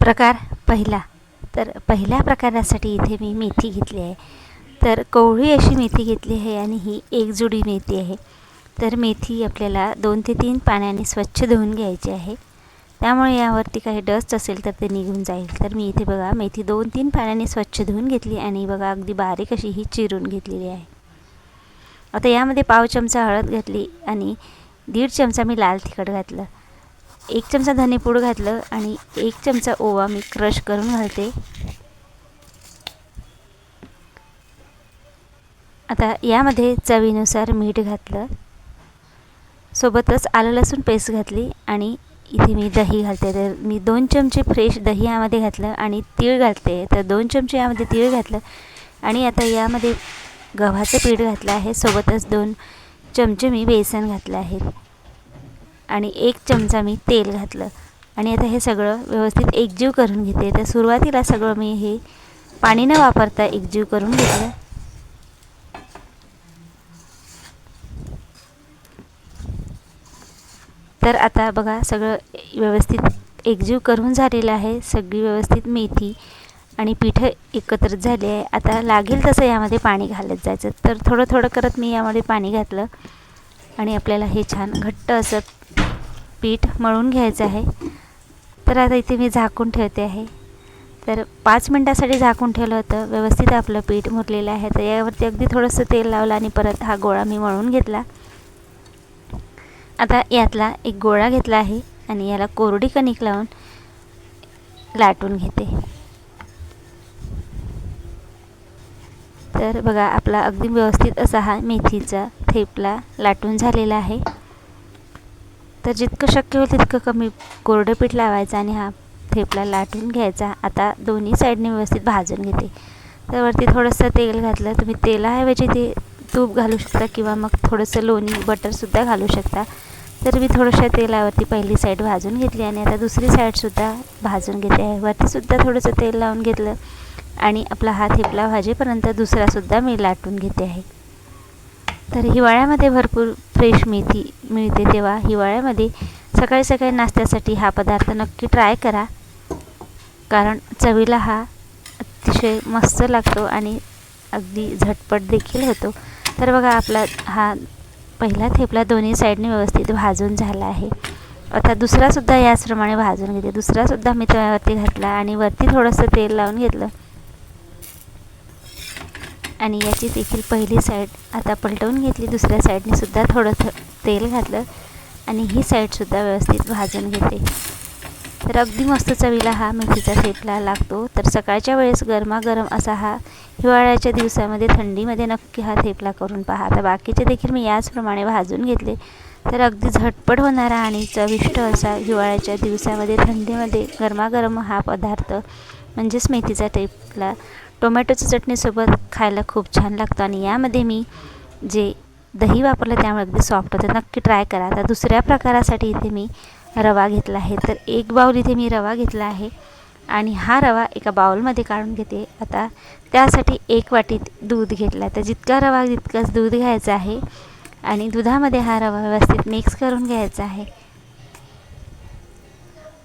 प्रकार पहिला. तर पहिल्या प्रकारासाठी इथे मी मेथी घेतली आहे. तर कवळी अशी मेथी घेतली आहे आणि ही एक जुडी मेथी आहे. तर मेथी आपल्याला दोन ते तीन पाण्याने स्वच्छ धुवून घ्यायची आहे. त्यामुळे यावरती काही डस्ट असेल तर ते निघून जाईल. तर मी इथे बघा मेथी दोन तीन पाण्याने स्वच्छ धुवून घेतली आणि बघा अगदी बारीक अशी ही चिरून घेतलेली आहे. आता यामध्ये पाव चमचा हळद घातली आणि दीड चमचा मी लाल तिखट घातलं. एक चमचा धनेपूड घातलं आणि एक चमचा ओवा मी क्रश करून घालते. आता यामध्ये चवीनुसार मीठ घातलं. सोबतच आलं लसूण पेस्ट घातली आणि इथे मी दही घालते. तर मी दोन चमचे फ्रेश दही यामध्ये घातलं आणि तीळ घालते. तर दोन चमचे यामध्ये तीळ घातलं आणि आता यामध्ये गव्हाचं पीठ घातलं आहे. सोबतच दोन चमचे मी बेसन घातलं आहे. आणि एक चमचा मी तेल घातलं. आणि आता हे सगळं व्यवस्थित एकजीव करून घेते. तर सुरुवातीला सगळं मी हे पाणी न वापरता एकजीव करून घेतलं. तर आता बघा सगळं व्यवस्थित एकजीव करून झालेलं आहे. सगळी व्यवस्थित मेथी आणि पीठं एकत्र झाले आहे. आता लागेल तसं यामध्ये पाणी घालत जायचं. तर थोडं थोडं करत मी यामध्ये पाणी घातलं. आणि आपल्याला हे छान घट्ट असं पीठ मळून घ्यायचं आहे. तर आता इथे मी झाकून ठेवते आहे. तर पाच मिनटासाठी झाकून ठेवलं होतं. व्यवस्थित आपलं पीठ मुरलेलं आहे. तर यावरती अगदी थोडंसं तेल लावलं आणि परत हा गोळा मी मळून घेतला. आता यातला एक गोळा घेतला आहे आणि याला कोरडी कणिक लावून लाटून घेते. तर बघा आपला अगदी व्यवस्थित असा हा मेथीचा थेपला लाटून झालेला आहे. तर जितकं शक्य होईल तितकं कमी कोरडं पीठ लावायचं आणि हा थेपला लाटून घ्यायचा. आता दोन्ही साईडने व्यवस्थित भाजून घेते. तर वरती थोडंसं तेल घातलं. तुम्ही तेलाऐवजी म्हणजे ते तूप घालू शकता किंवा मग थोडंसं लोणी बटरसुद्धा घालू शकता. तर मी थोडंशा तेलावरती पहिली साईड भाजून घेतली आणि आता दुसरी साईडसुद्धा भाजून घेते. आहे वरतीसुद्धा थोडंसं तेल लावून घेतलं आणि आपला हा थेपला भाजेपर्यंत दुसरासुद्धा मी लाटून घेते आहे. तर हिवाळ्यामध्ये भरपूर फ्रेश मेथी मिळते तेव्हा हिवाळ्यामध्ये सकाळी सकाळी नाश्त्यासाठी हा पदार्थ नक्की ट्राय करा. कारण चवीला हा अतिशय मस्त लागतो आणि अगदी झटपट देखील होतो. तर बघा आपला हा पहिला थेपला दोन्ही साईडने व्यवस्थित भाजून झाला आहे. आता दुसरासुद्धा याचप्रमाणे भाजून घेते. दुसरासुद्धा मी तव्यावरती घातला आणि वरती थोडंसं तेल लावून घेतलं. आणि याची देखील पहिली साईड आता पलटवून घेतली. दुसऱ्या साईडनेसुद्धा थोडं थ तेल घातलं आणि ही साईडसुद्धा व्यवस्थित भाजून घेते. तर अगदी मस्त चवीला हा मेथीचा थेपला लागतो. तर सकाळच्या वेळेस गरमागरम असा हा हिवाळ्याच्या दिवसामध्ये थंडीमध्ये नक्की हा थेपला करून पहा. आता बाकीचे देखील मी याचप्रमाणे भाजून घेतले. तर अगदी झटपट होणारा आणि चविष्ट असा हिवाळ्याच्या दिवसामध्ये थंडीमध्ये गरमागरम हा पदार्थ म्हणजेच मेथीचा टेपला टोमॅटोच्या चटणीसोबत खायला खूप छान लागतो आणि यामध्ये मी जे दही वापरलं त्यामुळे अगदी सॉफ्ट होतं. नक्की ट्राय करा. आता दुसऱ्या प्रकारासाठी इथे मी रवा घेतला आहे. तर एक बाऊल इथे मी रवा घेतला आहे आणि हा रवा एका बाऊलमध्ये काढून घेते. आता त्यासाठी एक वाटीत दूध घेतला तर जितका रवा तितकंच दूध घ्यायचं आहे आणि दुधामध्ये हा रवा व्यवस्थित मिक्स करून घ्यायचा आहे.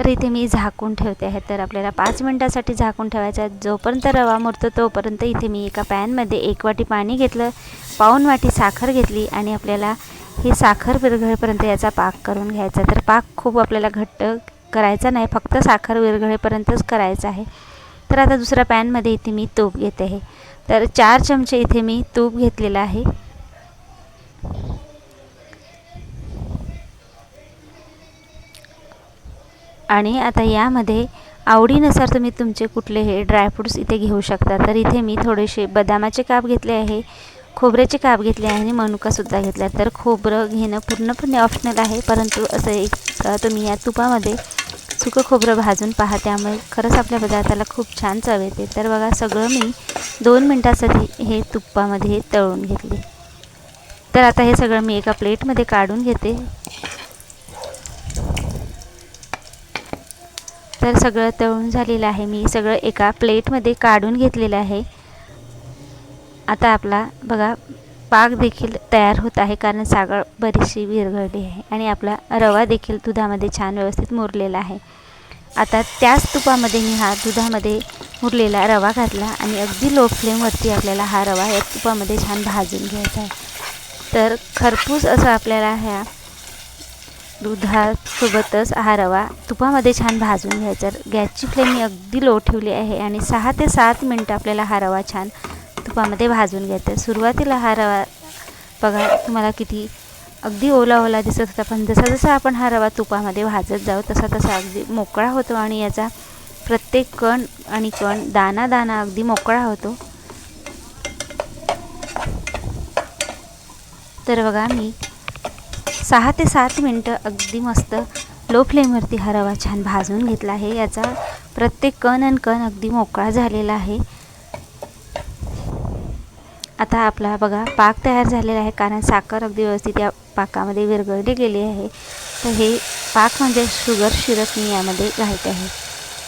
तर इथे मी झाकून ठेवते आहे. तर आपल्याला पाच मिनटासाठी झाकून ठेवायचा जोपर्यंत रवा मुरतो तोपर्यंत इथे मी एका पॅनमध्ये एक वाटी पाणी घेतलं पाऊन वाटी साखर घेतली आणि आपल्याला ही साखर विरघळेपर्यंत याचा पाक करून घ्यायचा तर पाक खूप आपल्याला घट्ट करायचा नाही फक्त साखर विरघळेपर्यंतच करायचा आहे. तर आता दुसऱ्या पॅनमध्ये इथे मी तूप घेते आहे. तर चार चमचे इथे मी तूप घेतलेलं आहे. आणि आता यामध्ये आवडीनुसार तुम्ही तुमचे कुठले हे ड्रायफ्रूट्स इथे घेऊ शकता. तर इथे मी थोडेसे बदामाचे काप घेतले आहे खोबऱ्याचे काप घेतले आहे आणि मनुकासुद्धा घेतला तर खोबरं घेणं पूर्णपणे ऑप्शनल आहे परंतु असं एक तुम्ही या तुपामध्ये सुकं खोबरं भाजून पहा. त्यामुळे खरंच आपल्या पदार्थाला खूप छान चव येते. तर बघा सगळं मी दोन मिनटासाठी हे तुपामध्ये तळून घेतले. तर आता हे सगळं मी एका प्लेटमध्ये काढून घेते. तर सगळं तळून झालेलं आहे. मी सगळं एका प्लेटमध्ये काढून घेतलेलं आहे. आता आपला बघा पाक देखील तयार होत आहे कारण सागर बरीचशी विरघळली आहे आणि आपला रवा देखील दुधामध्ये छान व्यवस्थित मुरलेला आहे. आता त्याच तुपामध्ये मी हा दुधामध्ये मुरलेला रवा घातला आणि अगदी लो फ्लेमवरती आपल्याला हा रवा या तुपामध्ये छान भाजून घ्यायचा आहे. तर खरपूस असं आपल्याला ह्या दुधासोबतच हा रवा तुपामध्ये छान भाजून घ्यायचा. गॅसची फ्लेम मी अगदी लो ठेवली आहे आणि सहा ते सात मिनटं आपल्याला हा रवा छान तुपामध्ये भाजून घ्यायचा. सुरुवातीला हा रवा बघा तुम्हाला किती अगदी ओला ओला दिसत होता पण जसा जसा आपण हा रवा तुपामध्ये भाजत जाऊ तसा तसा अगदी मोकळा होतो आणि याचा प्रत्येक कण आणि कण दाना दाना अगदी मोकळा होतो. तर बघा मी सहा ते सात मिनटं अगदी मस्त लो फ्लेमवरती हा रवा छान भाजून घेतला आहे. याचा प्रत्येक कण आणि कण अगदी मोकळा झालेला आहे. आता आपला बघा पाक तयार झालेला आहे कारण साखर अगदी व्यवस्थित या पाकामध्ये विरघळली गेली आहे. तर हे पाक म्हणजे शुगर शिरप मी यामध्ये घालते आहे.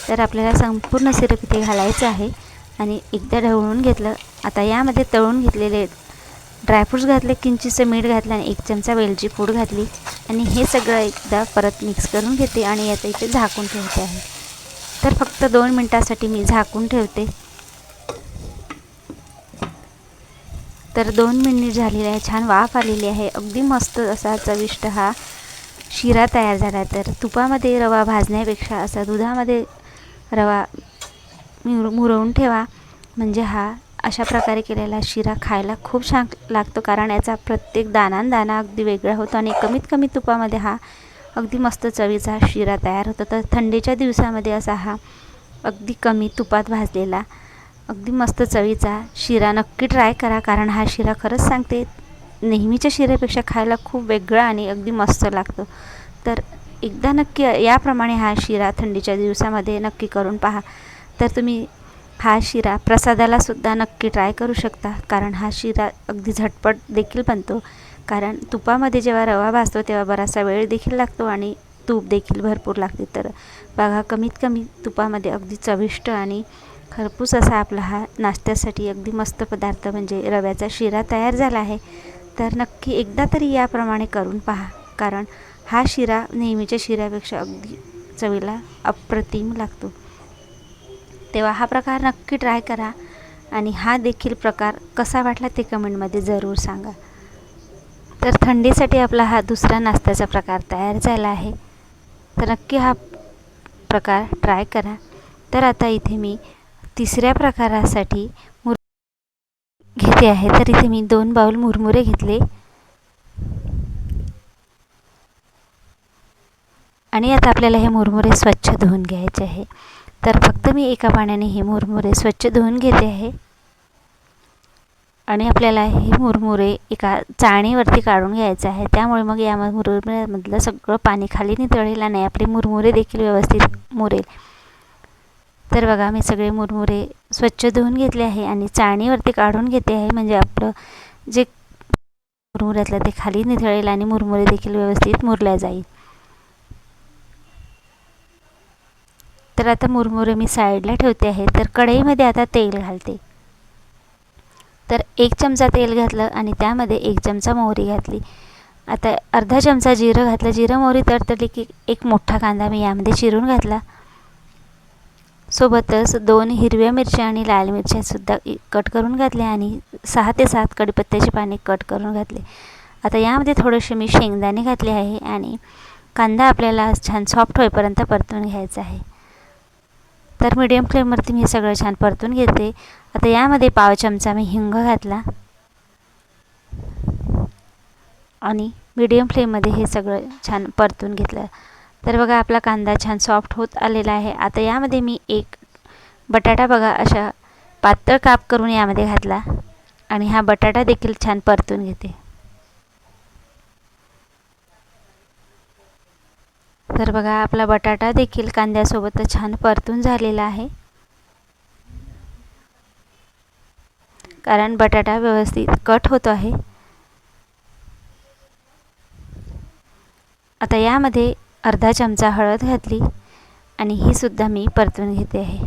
तर आपल्याला संपूर्ण सिरप इथे घालायचं आहे. आणि एकदा ढवळून घेतलं आता यामध्ये तळून घेतलेले ड्रायफ्रूट्स घातले किंचितचं मीठ घातलं आणि एक चमचा वेलची पूड घातली आणि हे सगळं एकदा परत मिक्स करून घेते आणि याचं इथे झाकून ठेवते आहे. तर फक्त दोन मिनटासाठी मी झाकून ठेवते. तर दोन मिनिट झालेले आहे छान वाफ आलेली आहे. अगदी मस्त असा चविष्ट हा शिरा तयार झाला तर तुपामध्ये रवा भाजण्यापेक्षा असा दुधामध्ये रवा मुर मुरवून ठेवा. म्हणजे हा अशा प्रकारे केलेला शिरा खायला खूप छान लागतो कारण याचा प्रत्येक दाना दाना अगदी वेगळा होतो आणि कमीत कमी तुपामध्ये हा अगदी मस्त चवीचा शिरा तयार होतो. तर थंडीच्या दिवसामध्ये असा हा अगदी कमी तुपात भाजलेला अगदी मस्त चवीचा शिरा नक्की ट्राय करा कारण हा शिरा खरंच सांगते नेहमीच्या शिऱ्यापेक्षा खायला खूप वेगळा आणि अगदी मस्त लागतो. तर एकदा नक्की याप्रमाणे हा शिरा थंडीच्या दिवसामध्ये नक्की करून पहा. तर तुम्ही हा शिरा प्रसादालासुद्धा नक्की ट्राय करू शकता. कारण हा शिरा अगदी झटपट देखील बनतो. कारण तुपामध्ये जेव्हा रवा भाजतो तेव्हा बराचसा वेळ देखील लागतो आणि तूप देखील भरपूर लागते. तर बघा कमीत कमी तुपामध्ये अगदी चविष्ट आणि खरपूस असा आपला हा नाश्त्यासाठी अगदी मस्त पदार्थ म्हणजे रव्याचा शिरा तयार झाला आहे. तर नक्की एकदा तरी याप्रमाणे करून पहा. कारण हा शिरा नेहमीच्या शिऱ्यापेक्षा अगदी चवीला अप्रतिम लागतो. तेव्हा हा प्रकार नक्की ट्राय करा आणि हा देखील प्रकार कसा वाटला ते कमेंटमध्ये जरूर सांगा. तर थंडीसाठी आपला हा दुसरा नाश्त्याचा प्रकार तयार झाला आहे. तर नक्की हा प्रकार ट्राय करा. तर आता इथे मी तिसऱ्या प्रकारासाठी मुर घेते आहे. तर इथे मी दोन बाऊल मुरमुरे घेतले. आणि आता आपल्याला हे मुरमुरे स्वच्छ धुवून घ्यायचे आहे. तर फक्त मी एका पाण्याने हे मुरमुरे स्वच्छ धुवून घेते आहे. आणि आपल्याला हे मुरमुरे एका चाळणीवरती काढून घ्यायचं आहे. त्यामुळे मग या मुरमुऱ्यामधलं सगळं पाणी खाली नितळेल आणि आपले मुरमुरे देखील व्यवस्थित मुरेल. तर बघा मी सगळे मुरमुरे स्वच्छ धुवून घेतले आहे आणि चाळणीवरती काढून घेते आहे. म्हणजे आपलं जे मुरमुऱ्यातलं ते खाली नितळेल आणि मुरमुरे देखील व्यवस्थित मुरल्या जाईल. तर आता मुरमुरे मी साईडला ठेवते आहे. तर कढईमध्ये आता तेल घालते. तर एक चमचा तेल घातलं आणि त्यामध्ये एक चमचा मोहरी घातली. आता अर्धा चमचा जिरं घातलं. जिरं मोहरी तडतडली की एक मोठा कांदा मी यामध्ये चिरून घातला. सोबतच दोन हिरव्या मिरच्या आणि लाल मिरच्यासुद्धा कट करून घातल्या आणि सहा ते सात कडीपत्त्याची पाने कट करून घातले. आता यामध्ये थोडेसे मी शेंगदाणे घातले आहे आणि कांदा आपल्याला छान सॉफ्ट होईपर्यंत परतून घ्यायचा आहे. तर मीडियम फ्लेमवरती मी सगळं छान परतून घेते. आता यामध्ये पाव चमचा मी हिंग घातला. आणि मीडियम फ्लेममध्ये हे सगळं छान परतून घेतलं. तर बघा आपला कांदा छान सॉफ्ट होत आलेला आहे. आता यामध्ये मी एक बटाटा बघा अशा पातळ काप करून यामध्ये घातला. आणि हा बटाटा देखील छान परतून घेते. तर बघा आपला बटाटा देखील कांद्यासोबत छान परतून झालेला आहे. कारण बटाटा व्यवस्थित कट होतो आहे. आता यामध्ये अर्धा चमचा हळद घातली आणि ही सुद्धा मी परतून घेते आहे.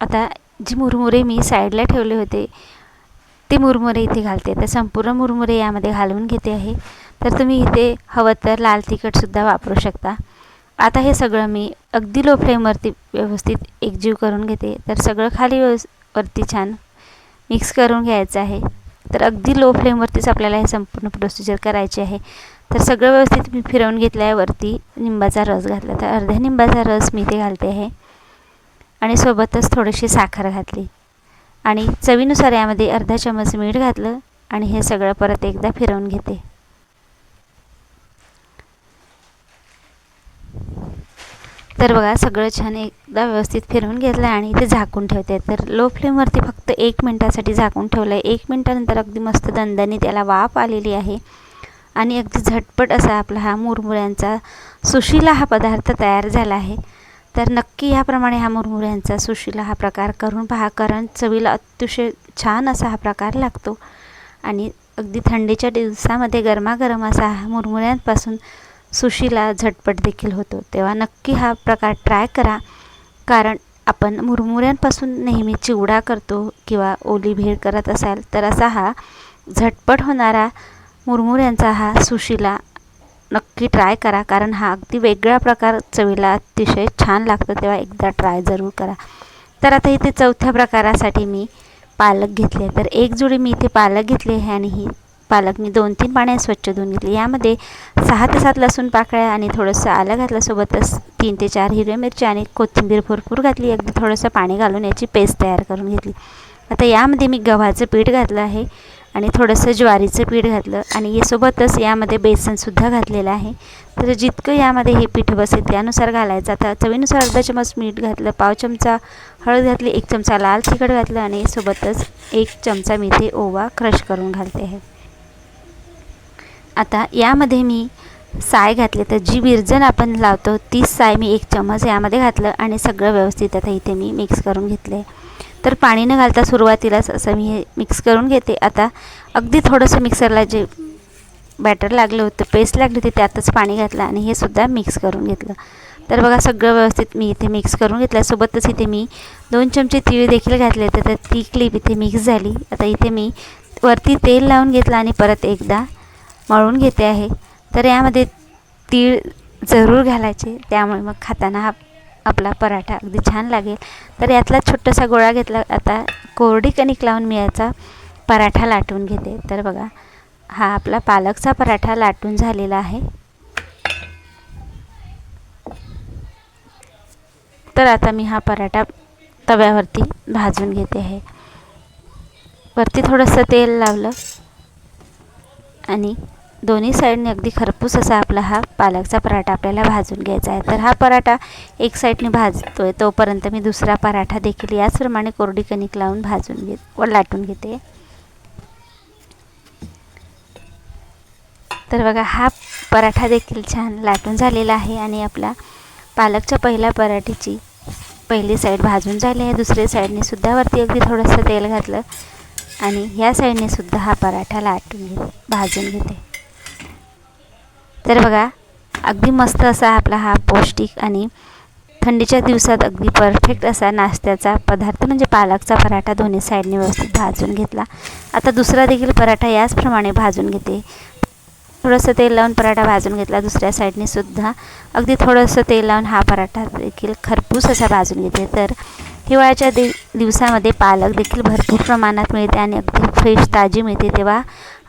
आता जी मुरमुरे मी साईडला ठेवले होते ते मुरमुरे इथे घालते. तर संपूर्ण मुरमुरे यामध्ये घालून घेते आहे. तर तुम्ही इथे हवं तर लाल तिखटसुद्धा वापरू शकता. आता हे सगळं मी अगदी लो फ्लेमवरती व्यवस्थित एकजीव करून घेते. तर सगळं खाली व्यवस् वरती छान मिक्स करून घ्यायचं आहे. तर अगदी लो फ्लेमवरतीच आपल्याला हे संपूर्ण प्रोसिजर करायची आहे. तर सगळं व्यवस्थित मी फिरवून घेतल्यावरती निंबाचा रस घातला. तर अर्ध्या निंबाचा रस मी ते घालते आहे. आणि सोबतच थोडीशी साखर घातली. आणि चवीनुसार यामध्ये अर्धा चमच मीठ घातलं. आणि हे सगळं परत एकदा फिरवून घेते. तर बघा सगळं छान एकदा व्यवस्थित फिरवून घेतलं आणि इथे झाकून ठेवते. तर लो फ्लेमवरती फक्त एक मिनटासाठी झाकून ठेवलं आहे एक मिनटानंतर अगदी मस्त दंदाने त्याला वाफ आलेली आहे. आणि अगदी झटपट असा आपला हा मुरमुऱ्यांचा सुशिला हा पदार्थ तयार झाला आहे. तर नक्की याप्रमाणे हा मुरमुऱ्यांचा सुशिला हा प्रकार करून पहा कारण चवीला अतिशय छान असा हा प्रकार लागतो. आणि अगदी थंडीच्या दिवसामध्ये गरमागरम असा हा मुरमुऱ्यांपासून सुशीला झटपट देखील होतो. तेव्हा नक्की हा प्रकार ट्राय करा. कारण आपण मुरमुऱ्यांपासून नेहमी चिवडा करतो किंवा ओली भेळ करत असाल तर असा हा झटपट होणारा मुरमुऱ्यांचा हा सुशीला नक्की ट्राय करा. कारण हा अगदी वेगळा प्रकार चवीला अतिशय छान लागतो. तेव्हा एकदा ट्राय जरूर करा. तर आता इथे चौथ्या प्रकारासाठी मी पालक घेतले. तर एक जोडी मी इथे पालक घेतली आहे आणि ही पालक मी दोन तीन पाण्यात स्वच्छ धुवून घेतली. यामध्ये सहा ते सात लसूण पाकळ्या आणि थोडंसं आलं घातलं सोबतच तीन ते चार हिरव्या मिरच्या आणि कोथिंबीर भरपूर घातली. अगदी थोडंसं पाणी घालून याची पेस्ट तयार करून घेतली. आता यामध्ये मी गव्हाचं पीठ घातलं आहे आणि थोडंसं ज्वारीचं पीठ घातलं आणि यासोबतच यामध्ये बेसनसुद्धा घातलेलं आहे. तर जितकं यामध्ये हे पीठ बसेल त्यानुसार घालायचं. आता चवीनुसार अर्धा चमच मीठ घातलं पाव चमचा हळद घातली एक चमचा लाल तिखट घातलं आणि सोबतच एक चमचा मी ते ओवा क्रश करून घालते आहे. आता यामध्ये मी साय घातले तर जी विरजण आपण लावतो तीच साय मी एक चमच यामध्ये घातलं आणि सगळं व्यवस्थित आता इथे मी मिक्स करून घेतले तर पाणी न घालता सुरुवातीलाच असं मी हे मिक्स करून घेते. आता अगदी थोडंसं मिक्सरला जे बॅटर लागलं होतं पेस्ट लागली होती त्यातच पाणी घातलं आणि हे सुद्धा मिक्स करून घेतलं. तर बघा सगळं व्यवस्थित मी इथे मिक्स करून घेतलं. सोबतच इथे मी दोन चमचे तीळ देखील घातले तर ती क्लिप इथे मिक्स झाली. आता इथे मी वरती तेल लावून घेतलं आणि परत एकदा मळून घेते आहे. तर यामध्ये तीळ जरूर घालायचे. त्यामुळे मग खाताना हा आपला पराठा अगदी छान लागेल. तर यातला छोटासा गोळा घेतला आता कोरडी कणिक लावून मी याचा पराठा लाटून घेते. तर बघा हा आपला पालकचा पराठा लाटून झालेला आहे. तर आता मी हा पराठा तव्यावरती भाजून घेते आहे. वरती थोडंसं तेल लावलं आणि दोन्ही साईडने अगदी खरपूस असा आपला हा पालकचा पराठा आपल्याला भाजून घ्यायचा आहे. तर हा पराठा एक साईडने भाजतो आहे तोपर्यंत मी दुसरा पराठा देखील याचप्रमाणे कोरडी कणिक लावून भाजून घेत व लाटून घेते. तर बघा हा पराठा देखील छान लाटून झालेला आहे आणि आपला पालकच्या पहिल्या पराठीची पहिली साईड भाजून झाली आहे. दुसऱ्या साईडने सुद्धा वरती अगदी थोडंसं तेल घातलं आणि ह्या साईडने सुद्धा हा पराठा लाटून घेते भाजून घेते. तर बघा अगदी मस्त असा आपला हा पौष्टिक आणि थंडीच्या दिवसात अगदी परफेक्ट असा नाश्त्याचा पदार्थ म्हणजे पालकचा पराठा दोन्ही साईडने व्यवस्थित भाजून घेतला. आता दुसरा देखील पराठा याचप्रमाणे भाजून घेते. थोडंसं तेल लावून पराठा भाजून घेतला दुसऱ्या साईडने सुद्धा. अगदी थोडंसं तेल लावून हा पराठा देखील खरपूस असा भाजून घेते. तर हिवाळ्याच्या दि दिवसामध्ये पालक देखील भरपूर प्रमाणात मिळते आणि अगदी फ्रेश ताजी मिळते. तेव्हा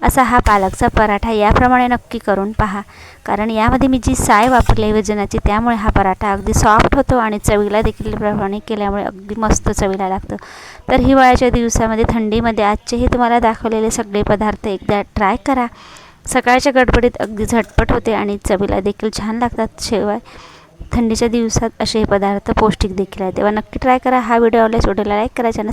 असा हा पालकचा पराठा याप्रमाणे नक्की करून पहा. कारण यामध्ये मी जी साय वापरली आहे वजनाची त्यामुळे हा पराठा अगदी सॉफ्ट होतो आणि चवीला देखील प्रमाणे केल्यामुळे अगदी मस्त चवीला लागतं. तर हिवाळ्याच्या दिवसामध्ये थंडीमध्ये आजचेही तुम्हाला दाखवलेले सगळे पदार्थ एकदा ट्राय करा. सकाळच्या गडबडीत अगदी झटपट होते आणि चवीला देखील छान लागतात. शिवाय थंडीच्या दिवसात असे पदार्थ पौष्टिक देखील आहे तेव्हा नक्की ट्राय करा. हा व्हिडिओ आवडल्यास व्हिडिओला लाईक करा चॅनल